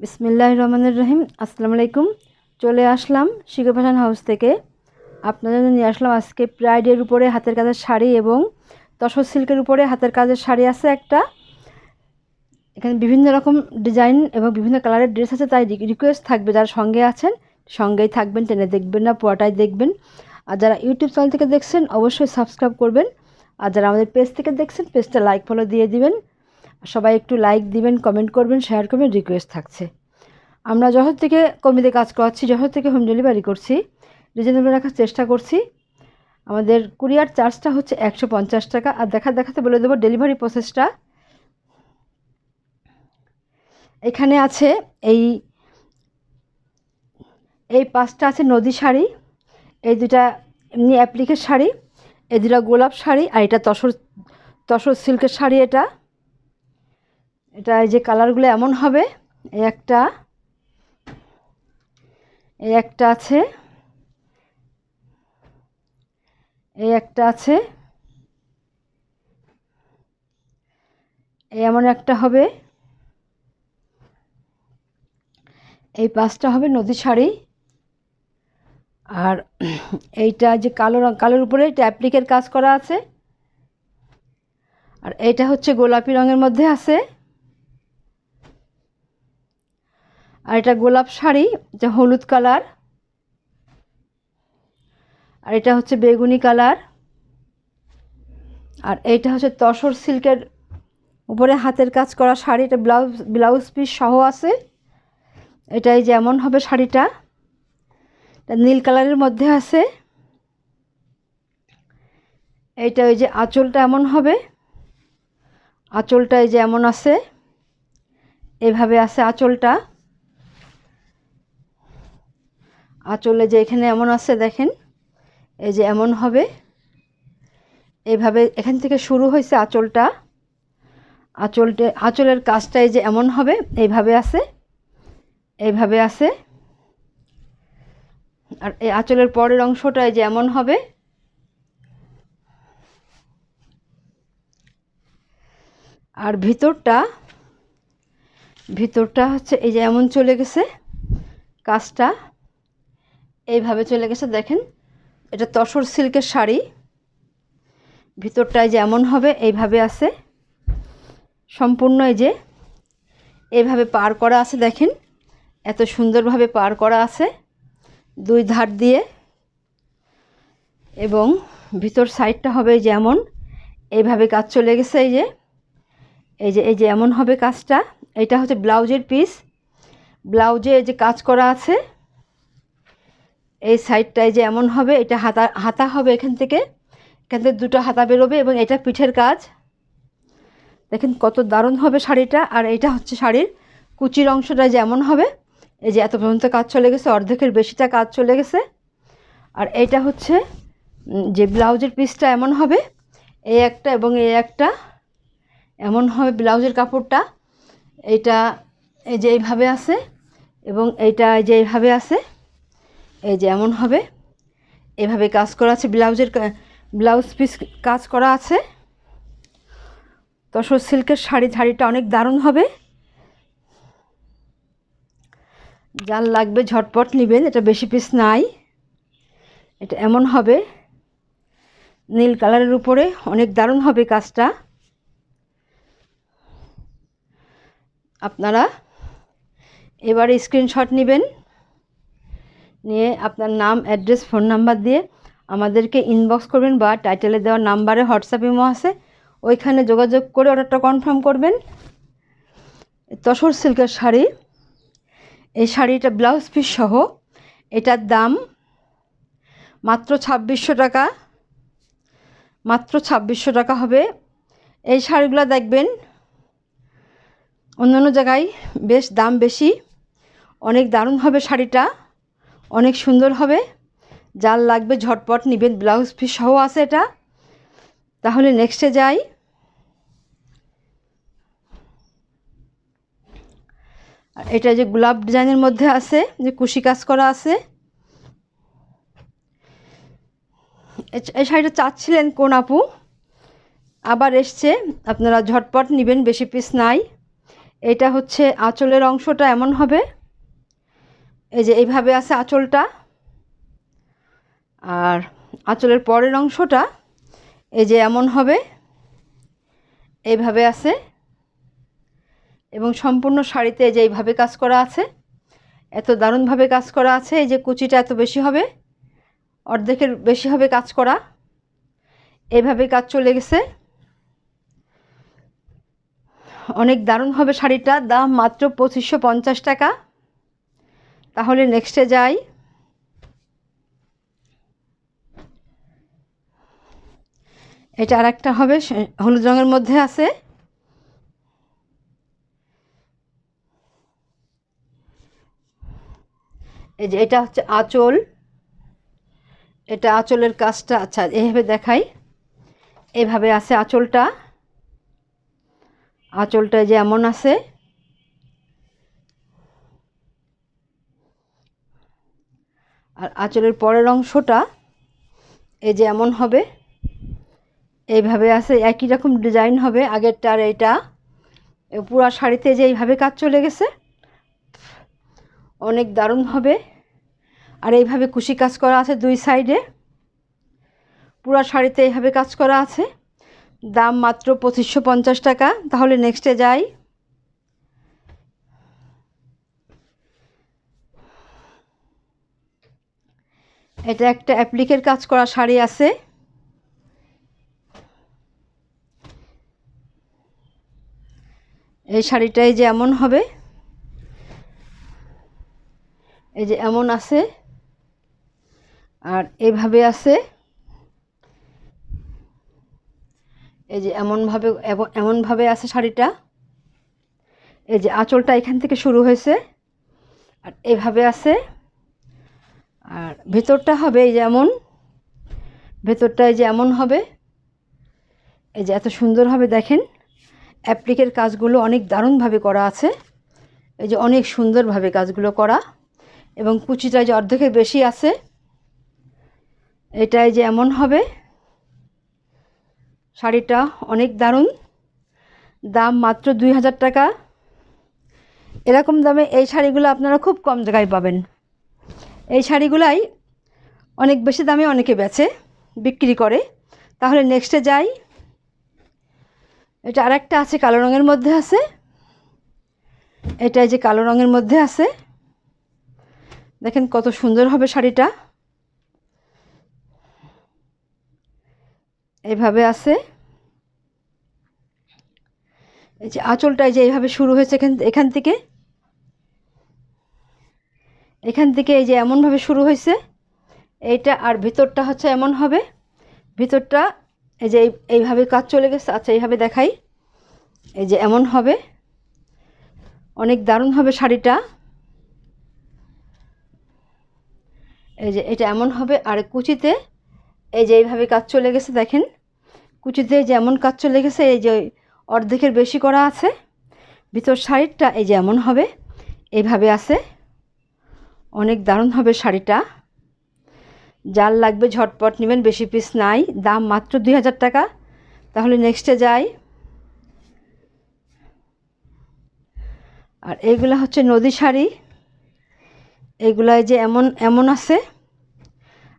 বিসমিল্লাহ রহমানুর রহিম। আসসালামু আলাইকুম চলে আসলাম শিখে ফ্যাশন হাউস থেকে। আপনাদের জন্য নিয়ে আসলাম আজকে প্রাইডের উপরে হাতের কাজের শাড়ি এবং তসর সিল্কের উপরে হাতের কাজের শাড়ি আছে একটা। এখানে বিভিন্ন রকম ডিজাইন এবং বিভিন্ন কালারের ড্রেস আছে, তাই রিকোয়েস্ট থাকবে যারা সঙ্গে আছেন, সঙ্গেই থাকবেন, টেনে দেখবেন না, পুরোটাই দেখবেন। আর যারা ইউটিউব চ্যানেল থেকে দেখছেন, অবশ্যই সাবস্ক্রাইব করবেন। আর যারা আমাদের পেজ থেকে দেখছেন, পেজটা লাইক, ফলো দিয়ে দিবেন। সবাই একটু লাইক দিবেন কমেন্ট করবেন শেয়ার করবেন রিকোয়েস্ট থাকছে। আমরা জহর থেকে কর্মীদের কাজ করাচ্ছি, জহর থেকে হোম ডেলিভারি করছি। রিজনেবল রাখার চেষ্টা করছি। আমাদের কুরিয়ার চার্জটা হচ্ছে একশো পঞ্চাশ টাকা। আর দেখা, দেখাতে বলে দেবো ডেলিভারি প্রসেসটা এখানে আছে এই এই পাঁচটা আছে নদী শাড়ি। এই দুটা এমনি অ্যাপ্লিকের শাড়ি, এই দুটা গোলাপ শাড়ি, আর এটা তসর তসর সিল্কের শাড়ি এটা। এটা এই যে কালারগুলো এমন হবে, এই একটা এই একটা আছে, এই একটা আছে, এই এমন একটা হবে, এই পাঁচটা হবে নদী শাড়ি আর এইটা যে কালো রঙ কালোর উপরে এটা অ্যাপ্লিকের কাজ করা আছে, আর এইটা হচ্ছে গোলাপি রঙের মধ্যে আছে আর এটা গোলাপ শাড়ি যা হলুদ কালার। আর এটা হচ্ছে বেগুনি কালার। আর এইটা হচ্ছে তসর সিল্কের উপরে হাতের কাজ করা শাড়ি, এটা ব্লাউজ ব্লাউজ পিস সহ আছে। এটাই যেমন হবে শাড়িটা। এটা নীল কালারের মধ্যে আছে। এইটা ওই যে আঁচলটা এমন হবে। আঁচলটা এই যে এমন আছে, এভাবে আছে আঁচলটা। আঁচলে যে এখানে এমন আছে দেখেন, এই যে এমন হবে। এইভাবে এখান থেকে শুরু হয়েছে আঁচলটা। আঁচলটে, আঁচলের কাজটা এই যে এমন হবে, এইভাবে আছে এইভাবে আছে। আর এই আঁচলের পরের অংশটা এই যে এমন হবে। আর ভিতরটা ভিতরটা হচ্ছে এই যে এমন চলে গেছে কাজটা। এইভাবে চলে গেছে, দেখেন। এটা তসর সিল্কের শাড়ি। ভিতরটায় যেমন হবে, এইভাবে আছে। সম্পূর্ণ এই যে এইভাবে পার করা আছে, দেখেন। এত সুন্দরভাবে পার করা আছে, দুই ধার দিয়ে। এবং ভিতর সাইডটা হবে যেমন। এইভাবে কাজ চলে গেছে, এই যে। এই যে এই যে এমন হবে কাজটা। এটা হচ্ছে ব্লাউজের পিস। ব্লাউজে এই যে কাজ করা আছে এই সাইডটায় যে এমন হবে, এটা হাতা হাতা হবে এখান থেকে। এখান থেকে দুটো হাতা বেরোবে এবং এটা পিঠের কাজ। দেখেন কত দারুণ হবে শাড়িটা। আর এটা হচ্ছে শাড়ির কুচির অংশটা যেমন হবে, এই যে এত পর্যন্ত কাজ চলে গেছে, অর্ধেকের বেশিটা কাজ চলে গেছে। আর এইটা হচ্ছে যে ব্লাউজের পিসটা এমন হবে, এই একটা এবং এই একটা এমন হবে ব্লাউজের কাপড়টা। এইটা এই যে এইভাবে আছে এবং এইটা এই যে এইভাবে আছে। এই যে এমন হবে। এভাবে কাজ করা আছে, ব্লাউজের ব্লাউজ পিস কাজ করা আছে। তসর সিল্কের শাড়ি শাড়িটা অনেক দারুণ হবে। যার লাগবে ঝটপট নেবেন, এটা বেশি পিস নাই। এটা এমন হবে। নীল কালারের উপরে অনেক দারুণ হবে কাজটা। আপনারা এবারে স্ক্রিনশট নেবেন। নিয়ে আপনার নাম অ্যাড্রেস ফোন নাম্বার দিয়ে আমাদেরকে ইনবক্স করবেন বা টাইটেলে দেওয়া নাম্বারে হোয়াটসঅ্যাপ ইমো আছে। ওইখানে যোগাযোগ করে অর্ডারটা কনফার্ম করবেন। তসর সিল্কের শাড়ি। এই শাড়িটা ব্লাউজ পিস সহ। এটার দাম মাত্র ছাব্বিশশো টাকা। মাত্র ছাব্বিশশো টাকা হবে। এই শাড়িগুলো দেখবেন অন্য অন্য জায়গায় বেশ দাম বেশি। অনেক দারুণ হবে শাড়িটা। অনেক সুন্দর হবে। যার লাগবে, ঝটপট নেবেন ব্লাউজ পিস সহ আছে এটা। তাহলে নেক্সটে যাই। আর এটা যে গোলাপ ডিজাইনের মধ্যে আছে, যে কুশি কাজ করা আছে। এই শাড়িটা চাচ্ছিলেন কোন আপু? আবার এসছে, আপনারা ঝটপট নেবেন, বেশি পিস নাই। এটা হচ্ছে আঁচলের অংশটা এমন হবে। এই যে এইভাবে আছে আঁচলটা। আর আঁচলের পরের অংশটা এই যে এমন হবে, এইভাবে আছে। এবং সম্পূর্ণ শাড়িতে যে এইভাবে কাজ করা আছে, এত দারুণভাবে কাজ করা আছে, এই যে কুচিটা এত বেশি হবে, অর্ধেকের বেশি হবে কাজ করা। এইভাবে কাজ চলে গেছে। অনেক দারুণ হবে শাড়িটা, দাম মাত্র পঁচিশশো পঞ্চাশ টাকা। তাহলে নেক্সটে যাই। এটা আর একটা হবে হলুদ রঙের মধ্যে আছে। এই যে এটা হচ্ছে আঁচল। এটা আঁচলের কাজটা আচ্ছা এইভাবে দেখাই। এভাবে আছে আঁচলটা। আঁচলটা যে এমন আছে। আর আঁচলের পরের অংশটা এই যে এমন হবে। এইভাবে আছে, একই রকম ডিজাইন হবে। আগেরটার এইটা পুরা শাড়িতে যে এইভাবে কাজ চলে গেছে, অনেক দারুণ হবে। আর এইভাবে কুশি কাজ করা আছে দুই সাইডে। পুরা শাড়িতে এইভাবে কাজ করা আছে। দাম মাত্র পঁচিশশো পঞ্চাশ টাকা। তাহলে নেক্সটে যাই। এটা একটা অ্যাপ্লিকের কাজ করা শাড়ি আছে। এই শাড়িটাই যে এমন হবে, এই যে এমন আছে, আর এভাবে আছে, এই যে এমনভাবে এমনভাবে আছে শাড়িটা। এই যে আঁচলটা এখান থেকে শুরু হয়েছে, আর এভাবে আছে। আর ভেতরটা হবে এই যেমন, ভেতরটা এই যে এমন হবে। এই যে এত সুন্দর হবে, দেখেন। অ্যাপ্লিকের কাজগুলো অনেক দারুণভাবে করা আছে। এই যে অনেক সুন্দরভাবে কাজগুলো করা। এবং কুচিটা যে অর্ধেকের বেশি আছে। এটাই যে এমন হবে। শাড়িটা অনেক দারুণ। দাম মাত্র দুই হাজার টাকা। এরকম দামে এই শাড়িগুলো আপনারা খুব কম জায়গায় পাবেন। এই শাড়িগুলাই অনেক বেশি দামে অনেকে বেচে, বিক্রি করে। তাহলে নেক্সটে যাই। এটা আরেকটা আছে, কালো রঙের মধ্যে আছে। এটা যে কালো রঙের মধ্যে আছে। দেখেন কত সুন্দর হবে শাড়িটা। এইভাবে আছে। এই যে আঁচলটা যে এইভাবে শুরু হয়েছে এখান এখান থেকে। এখান থেকে এই যে এমনভাবে শুরু হয়েছে, এইটা আর ভিতরটা হচ্ছে এমন হবে। ভিতরটা এই যে এইভাবে কাজ চলে গেছে আচ্ছা এইভাবে দেখাই। এই যে এমন হবে। অনেক দারুণ হবে শাড়িটা। এই যে এটা এমন হবে, আর কুচিতে এই যে এইভাবে কাজ চলে গেছে, দেখেন। কুচিতে যে এমন কাজ চলে গেছে, এই যে অর্ধেকের বেশি করা আছে। ভিতর শাড়িটা এই যে এমন হবে, এইভাবে আছে। অনেক দারুণ হবে শাড়িটা। যার লাগবে ঝটপট নেবেন, বেশি পিস নাই, দাম মাত্র দুই হাজার টাকা। তাহলে নেক্সটে যাই। আর এইগুলা হচ্ছে নদী শাড়ি। এইগুলাই যে এমন এমন আছে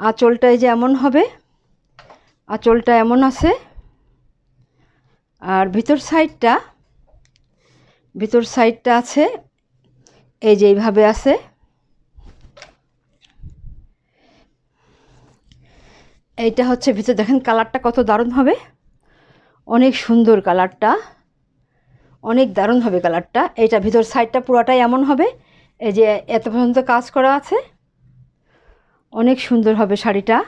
আঁচলটায় যে এমন হবে, আঁচলটা এমন আছে। আর ভিতর সাইডটা ভিতর সাইডটা আছে, এই যে এইভাবে আছে। এইটা হচ্ছে ভিতর দেখেন কালারটা কত দারুণ হবে। অনেক সুন্দর কালারটা। অনেক দারুণ হবে কালারটা। এইটা ভিতর সাইডটা পুরোটাই এমন হবে। এই যে এত পর্যন্ত কাজ করা আছে। অনেক সুন্দর হবে শাড়িটা।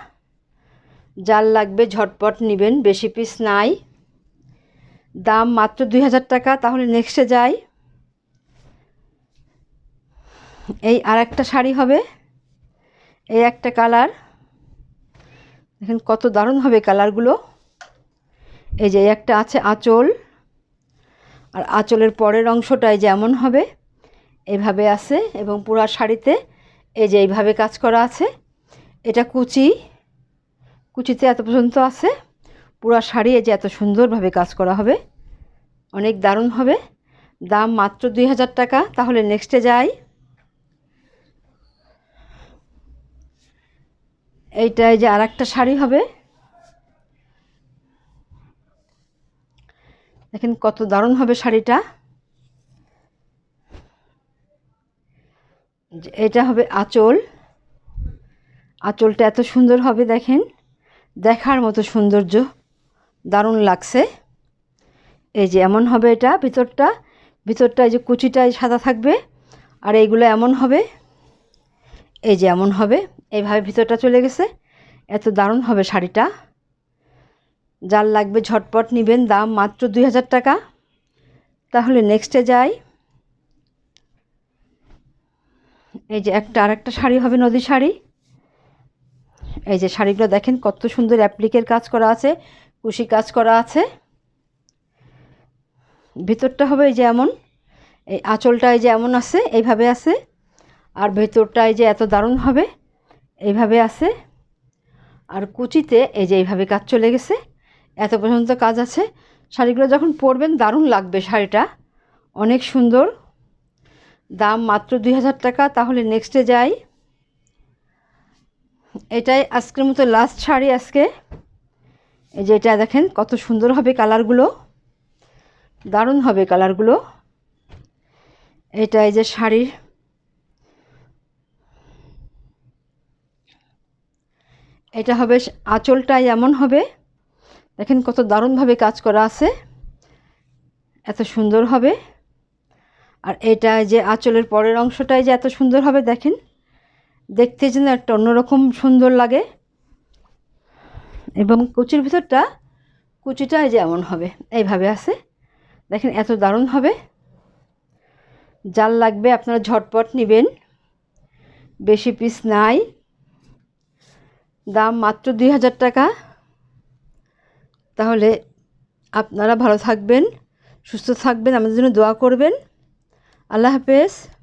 যার লাগবে ঝটপট নেবেন, বেশি পিস নাই। দাম মাত্র দুই হাজার টাকা, তাহলে নেক্সটে যাই। এই আর একটা শাড়ি হবে। এই একটা কালার। দেখেন কত দারুণ হবে কালারগুলো। এই যে একটা আছে আঁচল। আর আঁচলের পরের অংশটায় যেমন হবে, এভাবে আছে এবং পুরা শাড়িতে এই যে এইভাবে কাজ করা আছে। এটা কুচি, কুচিতে এত পর্যন্ত আছে। পুরা শাড়ি এই যে এত সুন্দরভাবে কাজ করা হবে। অনেক দারুণ হবে। দাম মাত্র দুই হাজার টাকা, তাহলে নেক্সটে যাই। এইটাই যে আর একটা শাড়ি হবে। দেখেন কত দারুণ হবে শাড়িটা। এটা হবে আঁচল। আঁচলটা এত সুন্দর হবে দেখেন। দেখার মতো সৌন্দর্য। দারুণ লাগছে। এই যে এমন হবে এটা ভিতরটা। ভিতরটা এই যে কুচিটাই সাদা থাকবে। আর এইগুলো এমন হবে। এই যে এমন হবে। এইভাবে ভিতরটা চলে গেছে। এত দারুণ হবে শাড়িটা। যার লাগবে ঝটপট নেবেন, দাম মাত্র দুই হাজার টাকা। তাহলে নেক্সটে যাই। এই যে একটা আর একটা শাড়ি হবে নদী শাড়ি। এই যে শাড়িগুলো দেখেন, কত সুন্দর অ্যাপ্লিকের কাজ করা আছে, কুশি কাজ করা আছে। ভিতরটা হবে এই যে এমন। এই আঁচলটা এই যে এমন আছে, এইভাবে আছে। আর ভেতরটা এই যে এত দারুণ হবে। এইভাবে আছে। আর কুচিতে এই যে এইভাবে কাজ চলে গেছে। এত পর্যন্ত কাজ আছে। শাড়িগুলো যখন পরবেন দারুণ লাগবে শাড়িটা। অনেক সুন্দর। দাম মাত্র দুই হাজার টাকা, তাহলে নেক্সটে যাই। এটাই আজকের মতো লাস্ট শাড়ি আজকে। এই যে এটা দেখেন কত সুন্দর হবে কালারগুলো। দারুণ হবে কালারগুলো। এটা এই যে শাড়ির এটা হবে আঁচলটা এমন হবে। দেখেন কত দারুণভাবে কাজ করা আছে। এত সুন্দর হবে। আর এটা যে আঁচলের পরের অংশটাই যে এত সুন্দর হবে, দেখেন। দেখতে যেন একটা অন্যরকম সুন্দর লাগে। এবং কুচির ভিতরটা কুচিটা যে এমন হবে, এইভাবে আছে। দেখেন এত দারুণ হবে। জাল লাগবে, আপনারা ঝটপট নেবেন। বেশি পিস নাই। দাম মাত্র দুই হাজার টাকা। তাহলে আপনারা ভালো থাকবেন, সুস্থ থাকবেন, আমাদের জন্য দোয়া করবেন। আল্লাহ হাফেজ।